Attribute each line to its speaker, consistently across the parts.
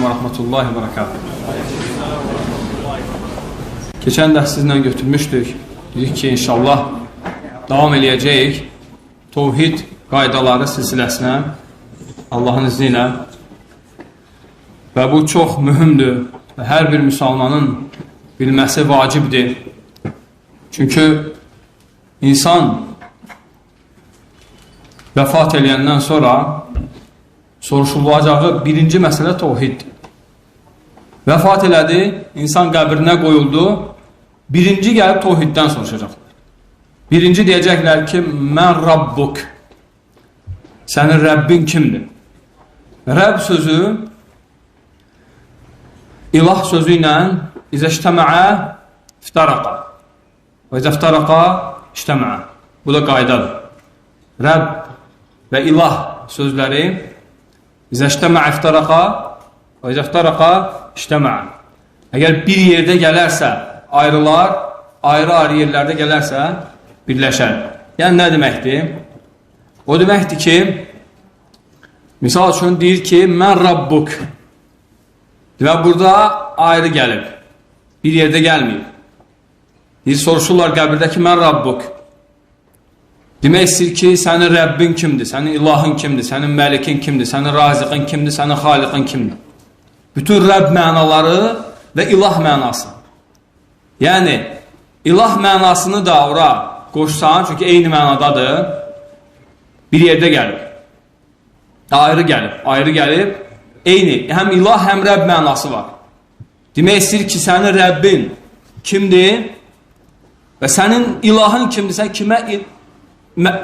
Speaker 1: aleykum və rəhmətullahi və bərəkatuhu. Keçən dərs sizlə götürmüşdük. Dedik ki, inşallah davam eləyəcəyik Tovhid qaydaları silsiləsinə Allahın izni ilə və bu çox mühümdür və hər bir müsəlmanın bilməsi vacibdir. Çünki insan vəfat eləyəndən sonra soruşulacağı birinci məsələ tovhiddir. Vəfat elədi, insan qəbrinə qoyuldu, birinci gəlib tovhiddən soruşacaqlar. Birinci deyəcəklər ki, mən Rabbuk, sənin Rəbbin kimdir? Rəbb sözü ilah sözü ilə izəştəməə iftaraqa və izəftaraqa iştəməə. Bu da qaydadır. Rəbb və ilah sözləri izəştəmə iftaraqa və izəftaraqa iştəməə. Əgər bir yerdə gələrsə, ayrılar, ayrı-ayrı yerlərdə gələrsə, birləşər. Yəni, nə deməkdir? O deməkdir ki, misal üçün deyir ki, mən Rabbuk. Və burada ayrı gəlib. Bir yerdə gəlməyib. Deyir, soruşurlar qəbirdəki mən Rabbuk. Demək istəyir ki, sənin Rəbbin kimdir, sənin ilahın kimdir, sənin məlikin kimdir, sənin raziqin kimdir, sənin xaliqin kimdir. Bütün Rəbb mənaları və ilah mənası. Yəni, ilah mənasını da ora qoşsan, çünki eyni mənadadır, bir yerdə gəlib. Ayrı gəlib, ayrı gəlib, eyni, həm ilah, həm Rəbb mənası var. Demək istəyir ki, sənin Rəbbin kimdir və sənin ilahın kimdir, sən kimə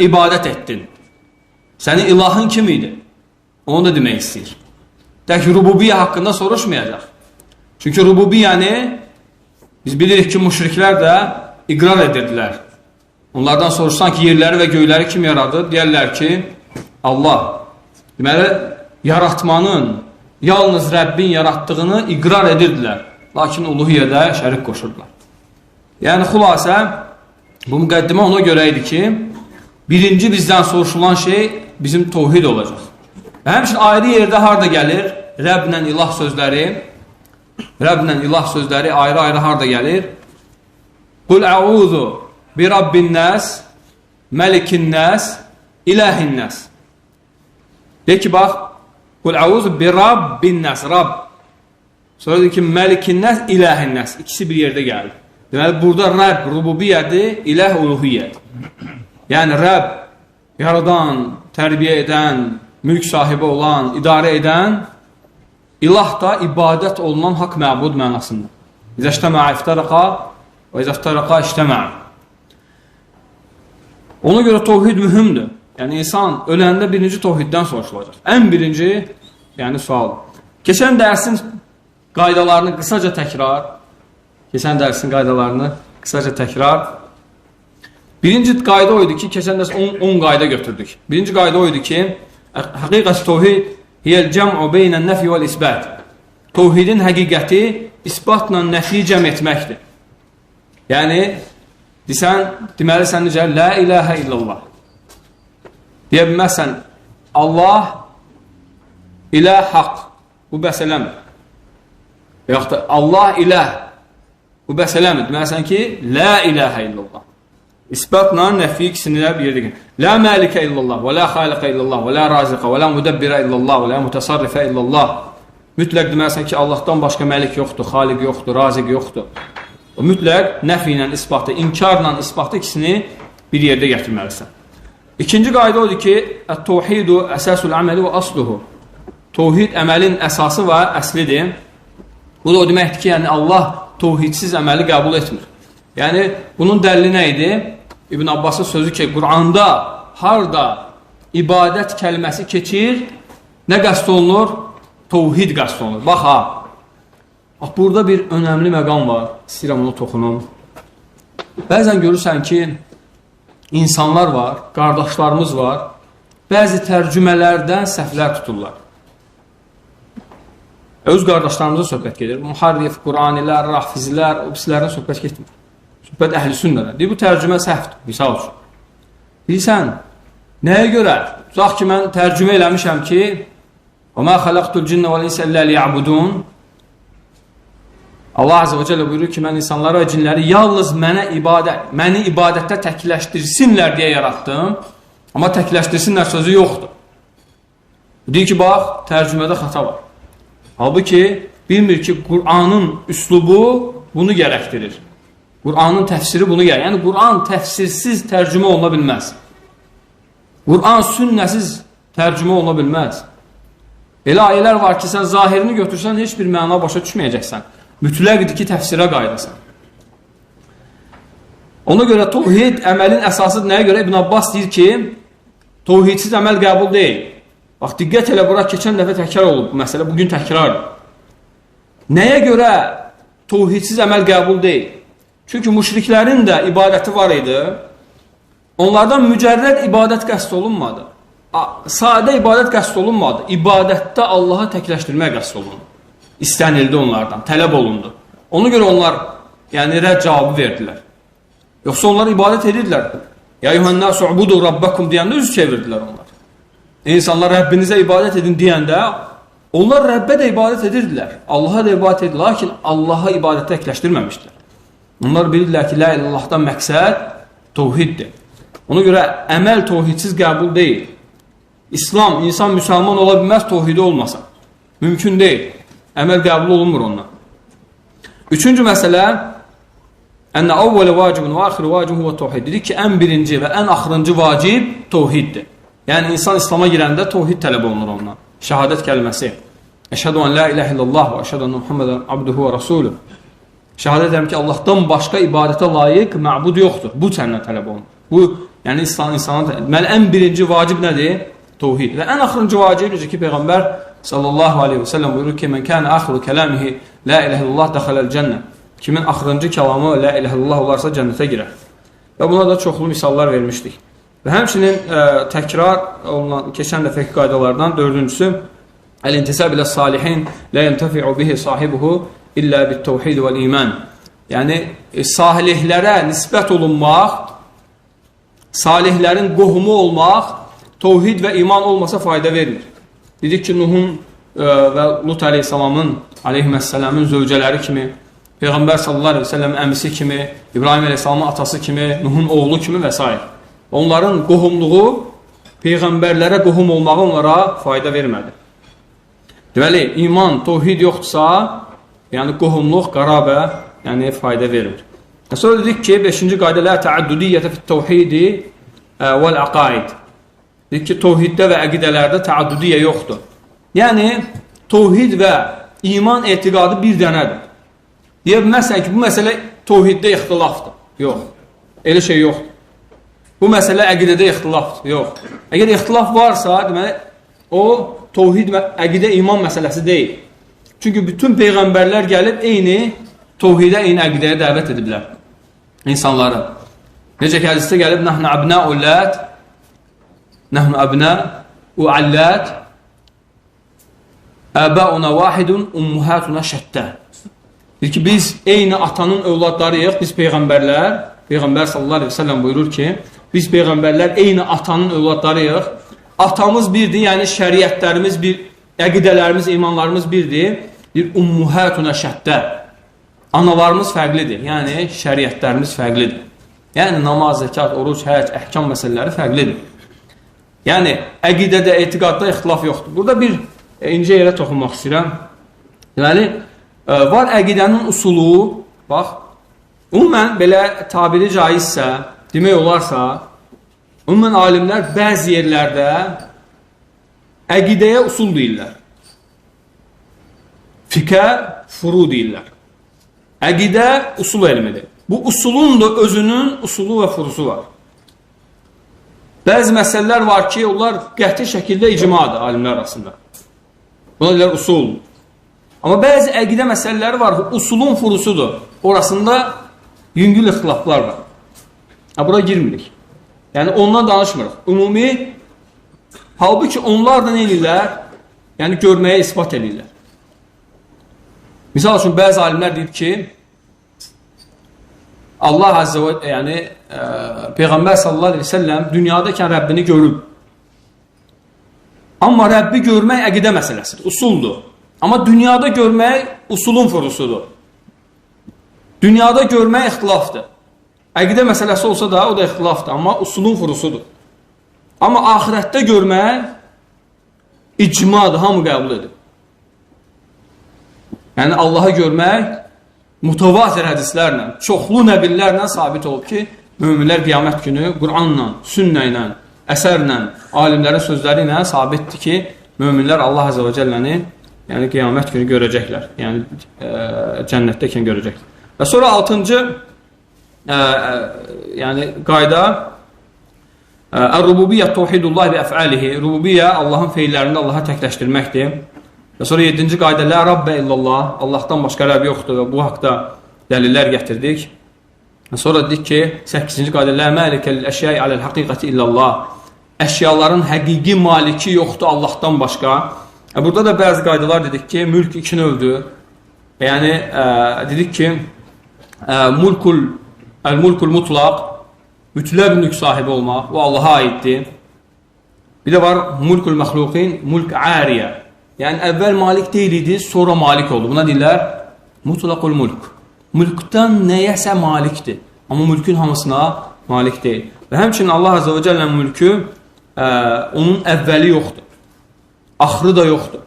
Speaker 1: ibadət etdin. Sənin ilahın kim idi? Onu da demək istəyir. Tək rububiyyə haqqında soruşmayacaq. Çünki rububiyyəni biz bilirik ki, müşriklər də iqrar edirdilər. Onlardan soruşsan ki, yerləri və göyləri kim yaradı? Deyərlər ki, Allah. Deməli, yaratmanın yalnız Rəbbin yaratdığını iqrar edirdilər. Lakin uluhiyyədə şərik qoşurdular. Yəni, xülasə, bu müqəddimə ona görə idi ki, birinci bizdən soruşulan şey bizim tovhid olacaq. Və həmçin ayrı yerdə harada gəlir? Rəblə ilah sözləri, Rəblə ilah sözləri ayrı-ayrı harada gəlir? Qul əuzu bi Rabbin nəs, məlikin nəs, ilahin nəs. De ki, bax, Qul əuzu bi Rabbin nəs, Rabb. Sonra deyir ki, məlikin nəs, ilahin nəs. İkisi bir yerdə gəlir. Deməli, burada Rəbb rububiyyədir, ilah uluhiyyədir. Yəni Rəbb yaradan, tərbiyə edən, mülk sahibi olan, idarə edən, ilah da ibadət olunan haqq məbud mənasında. İzəştəmə iftaraqa və izəftaraqa iştəmə. Ona görə tovhid mühümdür. Yəni insan öləndə birinci tovhiddən soruşulacaq. Ən birinci, yəni sual. Keçən dərsin qaydalarını qısaca təkrar, keçən dərsin qaydalarını qısaca təkrar Birinci qayda o idi ki, keçən dərs 10, 10 qayda götürdük. Birinci qayda o idi ki, həqiqət təvhid hiyəl cəm'u beynən nəfi vəl isbət. Təvhidin həqiqəti isbatla nəfi cəm etməkdir. Yəni, desən, deməli sən necə, la iləhə illallah. Deyə bilməzsən, Allah ilə haqq. Bu bəs eləmir. Yoxdur, Allah iləh. Bu bəs eləmir. Deməlisən ki, la iləhə illallah. İsbatla nəfi ikisini də bir yerdə gəlir. La məlikə illallah, və la xaliqə illallah, və la raziqə, və la müdəbbirə illallah, və la mütəsarrifə illallah. Mütləq deməlisən ki, Allahdan başqa məlik yoxdur, xaliq yoxdur, raziq yoxdur. O mütləq nəfi ilə isbatı, inkarla isbatı ikisini bir yerdə gətirməlisən. İkinci qayda odur ki, Ət-Tevhidu əsəsul əməli və asluhu. Tevhid əməlin əsası və əslidir. Bu da o deməkdir ki, yəni Allah tevhidsiz əməli qəbul etmir. Yəni bunun dəlili nə idi? İbn Abbasın sözü ki, Quranda harda ibadət kəlməsi keçir, nə qəsd olunur? Tovhid qəsd olunur. Bax ha, bax, burada bir önəmli məqam var, istəyirəm onu toxunum. Bəzən görürsən ki, insanlar var, qardaşlarımız var, bəzi tərcümələrdən səhvlər tuturlar. Öz qardaşlarımıza söhbət gedir. Muharrif, Quranilər, Rafizlər, o pislərdən söhbət getmir. Söhbət əhl-i sünnədən. Deyir, bu tərcümə səhvdir, misal üçün. Deyirsən, nəyə görə? Tutaq ki, mən tərcümə eləmişəm ki, xələqtul cinnə vəl insə illə liya'budun. Allah Azze və Cəllə buyurur ki, mən insanları və cinləri yalnız mənə ibadət, məni ibadətdə təkləşdirsinlər deyə yaratdım. Amma təkləşdirsinlər sözü yoxdur. Deyir ki, bax, tərcümədə xata var. Halbuki, bilmir ki, Qur'anın üslubu bunu gərəkdirir. Qur'anın təfsiri bunu gərəkdirir. Yəni, Qur'an təfsirsiz tərcümə oluna bilməz. Qur'an sünnəsiz tərcümə oluna bilməz. Elə ayələr var ki, sən zahirini götürsən, heç bir məna başa düşməyəcəksən mütləqdir ki, təfsirə qaydasan. Ona görə tohid əməlin əsasıdır. Nəyə görə? İbn Abbas deyir ki, tohidsiz əməl qəbul deyil. Bax, diqqət elə bura keçən dəfə təkrar olub bu məsələ, bugün təkrardır. Nəyə görə tohidsiz əməl qəbul deyil? Çünki müşriklərin də ibadəti var idi. Onlardan mücərrəd ibadət qəsd olunmadı. Sadə ibadət qəsd olunmadı. İbadətdə Allaha təkləşdirmək qəsd olundu istənildi onlardan, tələb olundu. Ona görə onlar yəni rədd cavabı verdilər. Yoxsa onlar ibadət edirdilər. Ya yuhanna su'budu rabbakum deyəndə üz çevirdilər onlar. İnsanlar Rəbbinizə ibadət edin deyəndə onlar Rəbbə də ibadət edirdilər. Allaha da ibadət edirlər, lakin Allaha ibadətə əkləşdirməmişdilər. Onlar bilirdilər ki, la ilallahdan məqsəd təvhiddir. Ona görə əməl təvhidsiz qəbul deyil. İslam, insan müsəlman ola bilməz təvhidi olmasa. Mümkün deyil. Əməl qəbul olunmur ondan. Üçüncü məsələ Ənə avvələ vacibun və axırı vacibun və tohid. Dedik ki, ən birinci və ən axırıncı vacib tohiddir. Yəni, insan İslama girəndə tohid tələb olunur ondan. Şəhadət kəlməsi. Əşhədu ən la iləhə illallah və əşhədu ən Muhammedən abduhu və rasulü. Şəhadət edirəm ki, Allahdan başqa ibadətə layiq məbud yoxdur. Bu səndən tələb olunur. Bu, yəni İslam insana deməli, ən birinci vacib nədir? Tohid. Və ən axırıncı vacib, necə ki, Peyğəmbər sallallahu aleyhi və səlləm buyurur ki, mən kənə axiru kələmihi la ilə illallah dəxələl cənnə. Kimin axırıncı kəlamı la ilə illallah olarsa cənnətə girər. Və buna da çoxlu misallar vermişdik. Və həmçinin ə, e, təkrar olunan keçən dəfəki qaydalardan dördüncüsü Əl-intisab ilə salihin la yentəfi'u bihi sahibuhu illə bit-təvhid vəl-iman. Yəni e, salihlərə nisbət olunmaq, salihlərin qohumu olmaq, təvhid və iman olmasa fayda vermir. Dedik ki, Nuhun e, və Lut əleyhissalamın, əleyhissalamın zövcələri kimi, Peyğəmbər sallallahu əleyhi və səlləm əmisi kimi, İbrahim əleyhissalamın atası kimi, Nuhun oğlu kimi və s. Onların qohumluğu peyğəmbərlərə qohum olmağı onlara fayda vermədi. Deməli, iman, təvhid yoxdursa, yəni qohumluq, qarabə, yəni fayda vermir. Sonra dedik ki, 5-ci qayda la təaddudiyyətə fit-təvhidi e, vəl-əqaid. Deyir ki, tovhiddə və əqidələrdə təaddüdiyyə yoxdur. Yəni, tovhid və iman etiqadı bir dənədir. Deyə bilməzsən ki, bu məsələ tovhiddə ixtilafdır. Yox, elə şey yoxdur. Bu məsələ əqidədə ixtilafdır. Yox. Əgər ixtilaf varsa, deməli, o tovhid və əqidə iman məsələsi deyil. Çünki bütün peyğəmbərlər gəlib eyni tovhidə, eyni əqidəyə dəvət ediblər insanları. Necə ki, hədisdə gəlib, Nəhnə əbnəullət Nəhnu əbnə və allət Əbəuna vahidun ummuhətuna şəttə Deyir ki, biz eyni atanın övladlarıyıq, biz Peyğəmbərlər, Peyğəmbər sallallahu aleyhi ve sellem buyurur ki, biz Peyğəmbərlər eyni atanın övladlarıyıq, atamız birdir, yəni şəriətlərimiz bir, əqidələrimiz, imanlarımız birdir, bir ummuhətuna şəttə analarımız fərqlidir, yəni şəriətlərimiz fərqlidir. Yəni namaz, zəkat, oruc, həc, əhkam məsələləri fərqlidir. Yəni, əqidədə, etiqadda ixtilaf yoxdur. Burada bir e, incə yerə toxunmaq istəyirəm. Deməli, e, var əqidənin usulu, bax, ümumən belə tabiri caizsə, demək olarsa, ümumən alimlər bəzi yerlərdə əqidəyə usul deyirlər. Fikə furu deyirlər. Əqidə usul elmidir. Bu usulun da özünün usulu və furusu var. Bəzi məsələlər var ki, onlar qəti şəkildə icmadır alimlər arasında. Buna deyilər usul. Amma bəzi əqidə məsələləri var ki, usulun furusudur. Orasında yüngül ixtilaflar var. Ha, bura girmirik. Yəni, ondan danışmırıq. Ümumi, halbuki onlar da nə edirlər? Yəni, görməyə ispat edirlər. Misal üçün, bəzi alimlər deyib ki, Allah Azze və yəni e, Peyğəmbər sallallahu əleyhi və səlləm dünyadakən Rəbbini görüb. Amma Rəbbi görmək əqidə məsələsidir, usuldur. Amma dünyada görmək usulun furusudur. Dünyada görmək ixtilafdır. Əqidə məsələsi olsa da o da ixtilafdır, amma usulun furusudur. Amma axirətdə görmək icmadır, hamı qəbul edir. Yəni Allahı görmək mutavatir hədislərlə, çoxlu nəbillərlə sabit olub ki, möminlər qiyamət günü Quranla, sünnə ilə, əsərlə, alimlərin sözləri ilə sabitdir ki, möminlər Allah Azə və Cəlləni yəni qiyamət günü görəcəklər. Yəni e, cənnətdəykən görəcəklər. Və sonra 6-cı e, e, yəni qayda Ər-rububiyyə tauhidullah bi əf'alihi. Rububiyyə Allahın feillərində Allaha təkləşdirməkdir. Və sonra 7-ci qayda la rabbə illallah. Allahdan başqa rəbb yoxdur və bu haqqda dəlillər gətirdik. Və sonra dedik ki, 8-ci qayda la malikəl əşyai aləl haqiqəti illallah. Əşyaların həqiqi maliki yoxdur Allahdan başqa. E, burada da bəzi qaydalar dedik ki, mülk iki növdür. Yəni ə, dedik ki, ə, mulkul el-mulkul mutlaq mütləq mülk sahibi olmaq, o Allaha aiddir. Bir də var mulkul məxluqin, mulk ariyə. Yəni əvvəl malik deyil idi, sonra malik oldu. Buna deyirlər mutlaqul mulk. Mülkdən nəyəsə malikdir. Amma mülkün hamısına malik deyil. Və həmçinin Allah Azə və Cəllə mülkü ə, onun əvvəli yoxdur. Axırı da yoxdur.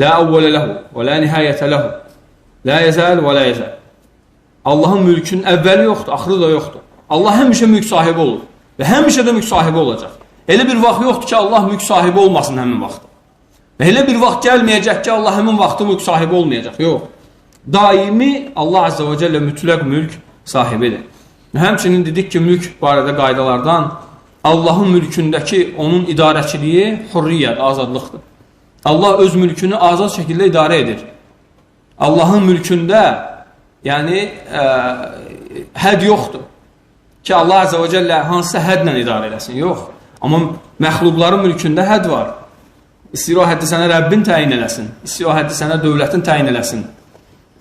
Speaker 1: La əvvələ ləhu və la nihayətə ləhu. La yəzəl və la yəzəl. Allahın mülkünün əvvəli yoxdur, axırı da yoxdur. Allah həmişə mülk sahibi olur və həmişə də mülk sahibi olacaq. Elə bir vaxt yoxdur ki, Allah mülk sahibi olmasın həmin vaxt. Elə bir vaxt gəlməyəcək ki, Allah həmin vaxtı mülk sahibi olmayacaq. Yox. Daimi Allah Azze və Cəllə mütləq mülk sahibidir. Həmçinin dedik ki, mülk barədə qaydalardan Allahın mülkündəki onun idarəçiliyi hurriyyət, azadlıqdır. Allah öz mülkünü azad şəkildə idarə edir. Allahın mülkündə yəni ə, həd yoxdur ki, Allah Azə və Cəllə hansısa hədlə idarə eləsin. Yox. Amma məxluqların mülkündə həd var. İstəyir o həddi sənə Rəbbin təyin eləsin. İstəyir o həddi sənə dövlətin təyin eləsin.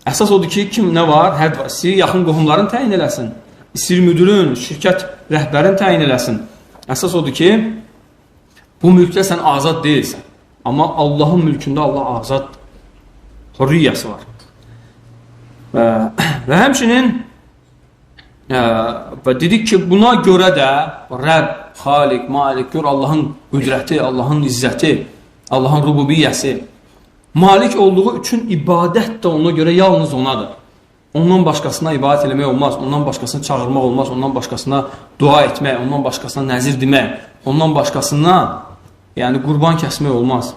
Speaker 1: Əsas odur ki, kim nə var? Həd var. İstəyir yaxın qohumların təyin eləsin. İstəyir müdürün, şirkət rəhbərin təyin eləsin. Əsas odur ki, bu mülkdə sən azad deyilsən. Amma Allahın mülkündə Allah azad hürriyyəsi var. Və, və həmçinin və dedik ki, buna görə də Rəbb, Xaliq, Malik, gör Allahın qüdrəti, Allahın izzəti, Allahın rububiyyəsi malik olduğu üçün ibadət də ona görə yalnız onadır. Ondan başqasına ibadət eləmək olmaz, ondan başqasını çağırmaq olmaz, ondan başqasına dua etmək, ondan başqasına nəzir demək, ondan başqasına yəni qurban kəsmək olmaz.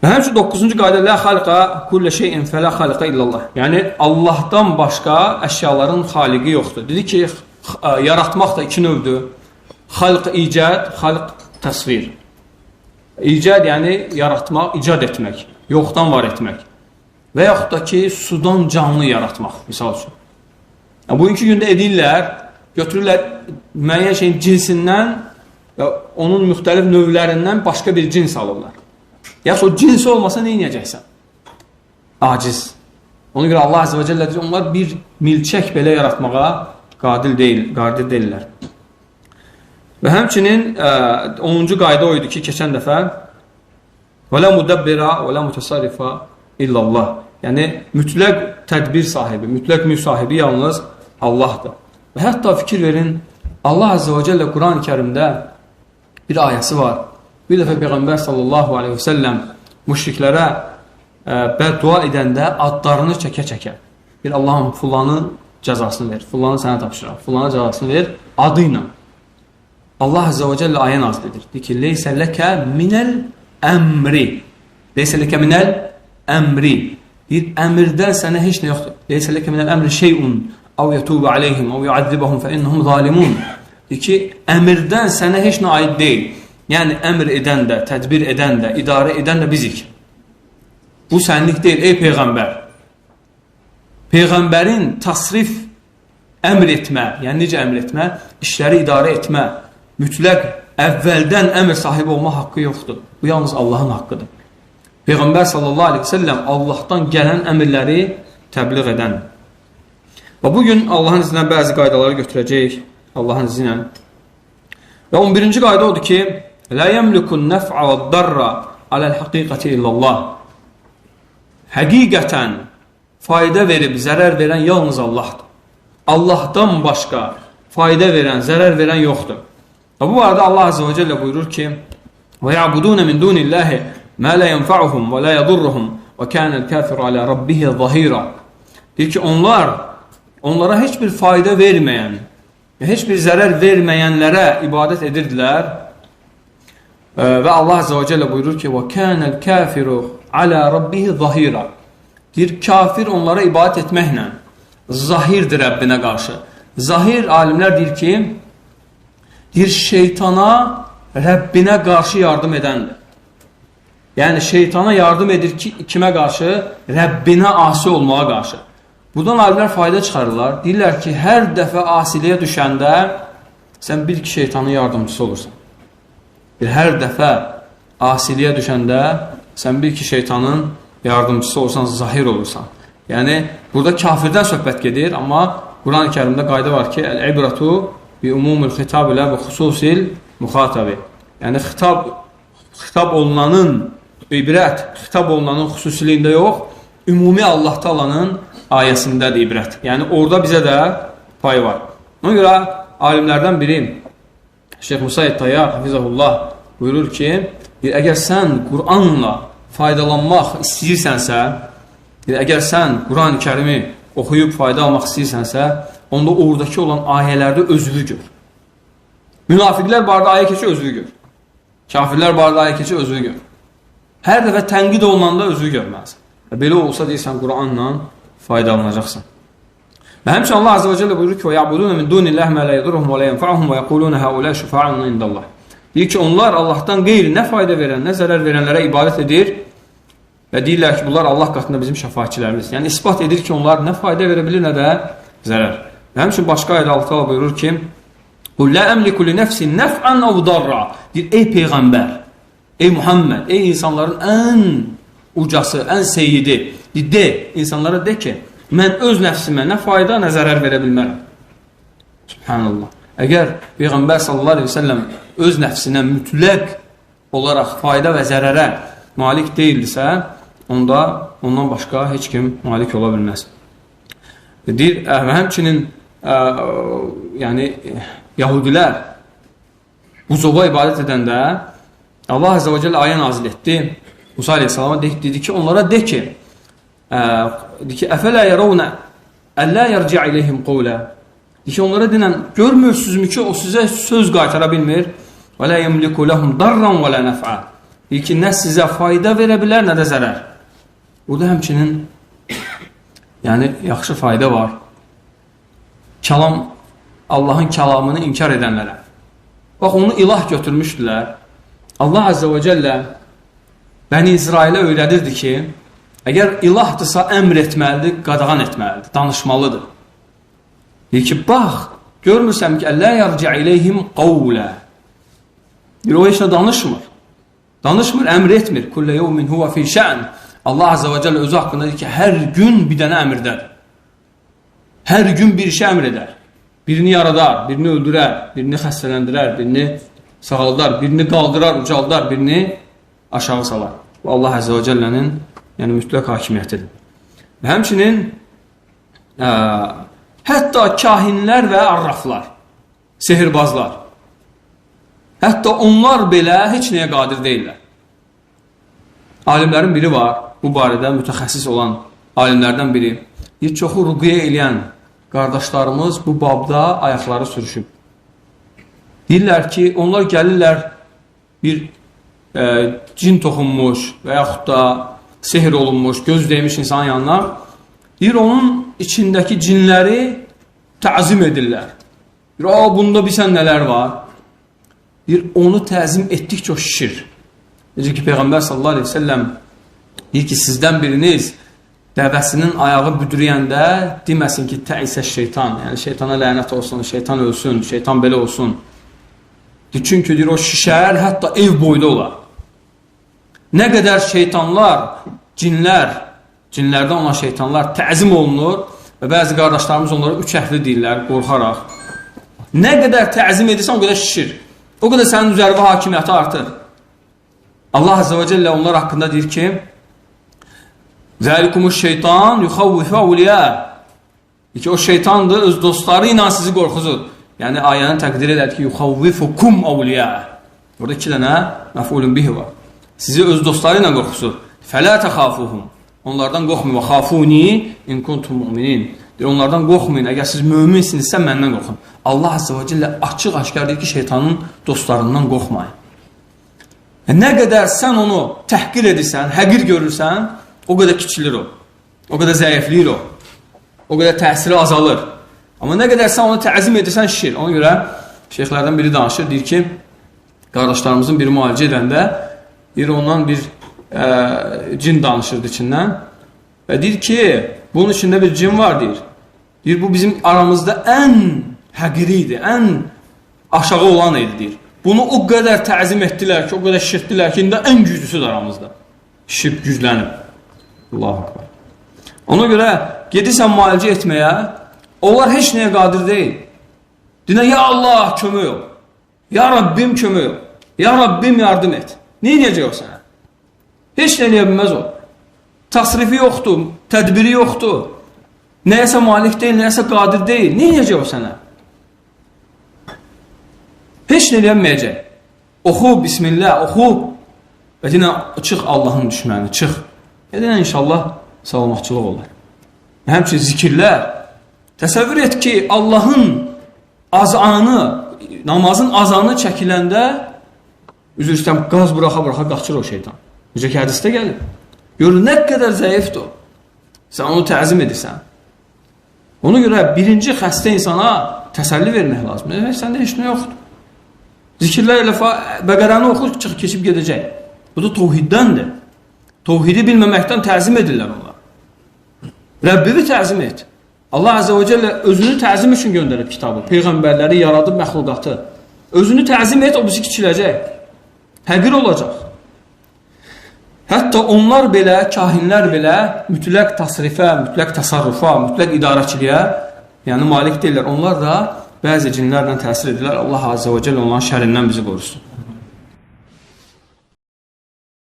Speaker 1: Və həmçin 9-cu qayda la xalqa kulli şeyin fəla xalqa illallah. Yəni Allahdan başqa əşyaların xaliqi yoxdur. Dedi ki, yaratmaq da iki növdür. Xalq icad, xalq təsvir. İcad yəni yaratmaq, icad etmək, yoxdan var etmək. Və yaxud da ki, sudan canlı yaratmaq, misal üçün. Yəni, bugünkü gündə edirlər, götürürlər müəyyən şeyin cinsindən və onun müxtəlif növlərindən başqa bir cins alırlar. Yaxşı o cinsi olmasa nə edəcəksən? Aciz. Ona görə Allah Azə və Cəllə deyir, onlar bir milçək belə yaratmağa qadir deyil, qadir deyirlər. Və həmçinin ə, 10-cu qayda o idi ki, keçən dəfə və la mudabbira və la mutasarrifa illallah. Yəni mütləq tədbir sahibi, mütləq mülk sahibi yalnız Allahdır. Və hətta fikir verin, Allah Azə və Cəllə Quran-Kərimdə bir ayəsi var. Bir dəfə Peyğəmbər sallallahu aleyhi və səlləm müşriklərə e, bəddua edəndə adlarını çəkə-çəkə. Bir Allahım fulanın cəzasını ver, fulanı sənə tapşıraq, fulanı cəzasını ver adı ilə. Allah Azze və Cəllə ayə nazil edir. Deyir ki, leysə ləkə minəl əmri. Leysə ləkə minəl əmri. Deyir, əmirdən sənə heç nə yoxdur. Leysə ləkə minəl əmri şeyun, əv yətubə aleyhim, əv yuəzzibəhum fə innəhum zalimun. Deyir ki, əmirdən sənə heç nə aid deyil. Yəni əmr edən də, tədbir edən də, idarə edən də bizik. Bu sənlik deyil, ey Peyğəmbər. Peyğəmbərin tasrif əmr etmə, yəni necə əmr etmə? İşləri idarə etmə, mütləq əvvəldən əmr sahibi olma haqqı yoxdur. Bu yalnız Allahın haqqıdır. Peyğəmbər sallallahu aleyhi ve sellem Allahdan gələn əmrləri təbliğ edən. Və bugün Allahın izinə bəzi qaydaları götürəcəyik. Allahın izinə. Və 11-ci qayda odur ki, La yemlikun nef'a və darra aləl haqiqati illallah. Həqiqətən fayda verib zərər verən yalnız Allahdır. Allahdan başqa fayda verən, zərər verən yoxdur. Və bu arada Allah Azze və Cəllə buyurur ki, Və ya'budun min dunillahi ma la yenfa'uhum və la yadurruhum və kânel kafiru alə rabbihi zahira. Deyir ki, onlar onlara heç bir fayda verməyən, heç bir zərər verməyənlərə ibadət edirdilər. Və Allah Azze və Cəllə buyurur ki, Və kânel kafiru alə rabbihi zahira. Deyir, kafir onlara ibadət etməklə zahirdir Rəbbinə qarşı. Zahir alimlər deyir ki, deyir, şeytana Rəbbinə qarşı yardım edəndir. Yəni, şeytana yardım edir ki, kimə qarşı? Rəbbinə asi olmağa qarşı. Buradan alimlər fayda çıxarırlar. Deyirlər ki, hər dəfə asiliyə düşəndə sən bil ki, şeytanın yardımcısı olursan. Bir hər dəfə asiliyə düşəndə sən bil ki, şeytanın yardımcısı olursan, zahir olursan. Yəni, burada kafirdən söhbət gedir, amma Quran-ı kərimdə qayda var ki, Əl-ibratu bi umumul xitab ilə və xüsusil müxatabi. Yəni xitab xitab olunanın ibrət, xitab olunanın xüsusiliyində yox, ümumi Allah Taala'nın ayəsindədir ibrət. Yəni orada bizə də pay var. Ona görə alimlərdən biri Şeyx Musa Tayyar hafizəhullah buyurur ki, əgər sən Qur'anla faydalanmaq istəyirsənsə, əgər sən Quran-ı Kərimi oxuyub fayda almaq istəyirsənsə, Onda oradaki olan ayelerde özvü gör. Münafıklar barda ayə keçi özvü gör. Kafirlər barda ayə keçi özvü gör. Hər dəfə tənqid olunanda özvü görməlisən. Belə olsa deyirsən Quranla faydalanacaqsan. Və həmçinin Allah Azze və Celle buyurur ki: "Ya'budun min dunillahi ma la yedurruhum ve la yenfa'uhum ve yekuluna haula şufa'un indallah." Deyir ki, onlar Allahdan qeyri nə fayda verən, nə zərər verənlərə ibadət edir və deyirlər ki, bunlar Allah qatında bizim şəfaətçilərimiz. Yəni isbat edir ki, onlar nə fayda verə bilir, nə də zərər. Və həmçin başqa ayda Allah buyurur ki, Qul la əmliku li nəfsi nəf'an əv darra. Deyir, ey Peyğəmbər, ey Muhammed, ey insanların ən ucası, ən seyidi. Deyir, de, insanlara de ki, mən öz nəfsimə nə fayda, nə zərər verə bilmərəm. Subhanallah. Əgər Peyğəmbər sallallahu aleyhi ve sellem öz nəfsinə mütləq olaraq fayda və zərərə malik deyildirsə, onda ondan başqa heç kim malik ola bilməz. Deyir, və həmçinin ə, yəni Yahudilər buzova ibadət edəndə Allah Azze və Cəllə ayə nazil etdi. Musa Aleyhisselama dedi ki, onlara de ki, ə, de ki, əfələ yərəvnə əllə yərciə iləyhim qovlə. De ki, onlara denən, görmürsünüzmü ki, o sizə söz qaytara bilmir. Və lə yəmliku ləhum darran və lə nəf'a. De ki, nə sizə fayda verə bilər, nə də zərər. Burada həmçinin yəni yaxşı fayda var. Kəlam Allahın kəlamını inkar edənlərə. Bax, onu ilah götürmüşdülər. Allah Azze və Cəllə Bəni İsrailə öyrədirdi ki, əgər ilahdırsa əmr etməlidir, qadağan etməlidir, danışmalıdır. Deyir ki, bax, görmürsən ki, Əllə yarcə iləyhim qavlə. Deyir, o heç nə danışmır. Danışmır, əmr etmir. Kullə yevmin huvə fi şən. Allah Azze və Cəllə özü haqqında deyir ki, hər gün bir dənə əmirdədir. Hər gün bir işə əmr edər. Birini yaradar, birini öldürər, birini xəstələndirər, birini sağaldar, birini qaldırar, ucaldar, birini aşağı salar. Bu Allah Əzə və Cəllənin yəni mütləq hakimiyyətidir. Və həmçinin ə, hətta kahinlər və arraflar, sehirbazlar, hətta onlar belə heç nəyə qadir deyirlər. Alimlərin biri var, bu barədə mütəxəssis olan alimlərdən biri. Bir çoxu ruqiyyə eləyən qardaşlarımız bu babda ayaqları sürüşüb. Deyirlər ki, onlar gəlirlər bir e, cin toxunmuş və yaxud da sehr olunmuş, göz deymiş insanın yanına. Deyir, onun içindəki cinləri təzim edirlər. Deyir, o, bunda bilsən nələr var? Deyir, onu təzim etdikcə o şişir. Necə ki, Peyğəmbər sallallahu aleyhi ve selləm deyir ki, sizdən biriniz dəvəsinin ayağı büdürəyəndə deməsin ki, təisə şeytan, yəni şeytana lənət olsun, şeytan ölsün, şeytan belə olsun. Çünki deyir, o şişər hətta ev boyda olar. Nə qədər şeytanlar, cinlər, cinlərdən olan şeytanlar təzim olunur və bəzi qardaşlarımız onlara üç əhli deyirlər, qorxaraq. Nə qədər təzim edirsən, o qədər şişir. o qədər sənin üzərində hakimiyyəti artır. Allah Azze ve Celle onlar haqqında deyir ki, Zəlikumuş şeytan yuxavvifu avliya. ki, o şeytandır, öz dostları ilə sizi qorxuzur. Yəni, ayəni təqdir edər ki, yuxavvifukum avliya. Orada iki dənə məfulun bihi var. Sizi öz dostları ilə qorxuzur. Fələ təxafuhum. Onlardan qorxmayın. Və xafuni in kuntum mu'minin. Onlardan qorxmayın. Əgər siz möminsinizsə, məndən qorxun. Allah Azze ve Celle açıq-aşkar deyir ki, şeytanın dostlarından qorxmayın. E, nə qədər sən onu təhqir edirsən, həqir görürsən, o qədər kiçilir o. O qədər zəifliyir o. O qədər təsiri azalır. Amma nə qədər sən onu təzim edirsən, şişir. Ona görə şeyxlərdən biri danışır, deyir ki, qardaşlarımızın biri müalicə edəndə, deyir, ondan bir ə, cin danışırdı içindən və deyir ki, bunun içində bir cin var, deyir. Deyir, bu bizim aramızda ən həqiri idi, ən aşağı olan idi, deyir. Bunu o qədər təzim etdilər ki, o qədər şişirtdilər ki, indi ən güclüsüdür aramızda. Şişib güclənib. Allahu akbar. Ona görə gedirsən müalicə etməyə, onlar heç nəyə qadir deyil. Dinə, ya Allah, kömək ol. Ya Rabbim, kömək ol. Ya Rabbim, yardım et. Nə edəcək o sənə? Heç nə eləyə bilməz o. Tasrifi yoxdur, tədbiri yoxdur. Nəyəsə malik deyil, nəyəsə qadir deyil. Nə edəcək o sənə? Heç nə eləməyəcək. Oxu, bismillah, oxu. Və dinə, çıx Allahın düşməni, çıx. Edinə inşallah salamatçılıq olar. Həmçin zikirlər. Təsəvvür et ki, Allahın azanı, namazın azanı çəkiləndə üzr istəyəm, qaz buraxa-buraxa qaçır o şeytan. Necə ki, hədisdə gəlir. Görür, nə qədər zəifdir o. Sən onu təzim edirsən. Ona görə birinci xəstə insana təsəlli vermək lazım. Demək, səndə heç nə yoxdur. Zikirlər ilə bəqərəni oxu, çıx, keçib gedəcək. Bu da tovhiddəndir. Tovhidi bilməməkdən təzim edirlər onlar. Rəbbini təzim et. Allah Azze ve Celle özünü təzim üçün göndərib kitabı. Peyğəmbərləri yaradıb məxluqatı. Özünü təzim et, o bizi kiçiləcək. Həqir olacaq. Hətta onlar belə, kahinlər belə mütləq tasrifə, mütləq təsarrufa, mütləq idarəçiliyə, yəni malik deyirlər. Onlar da bəzi cinlərlə təsir edirlər. Allah Azze ve Celle onların şərindən bizi qorusun.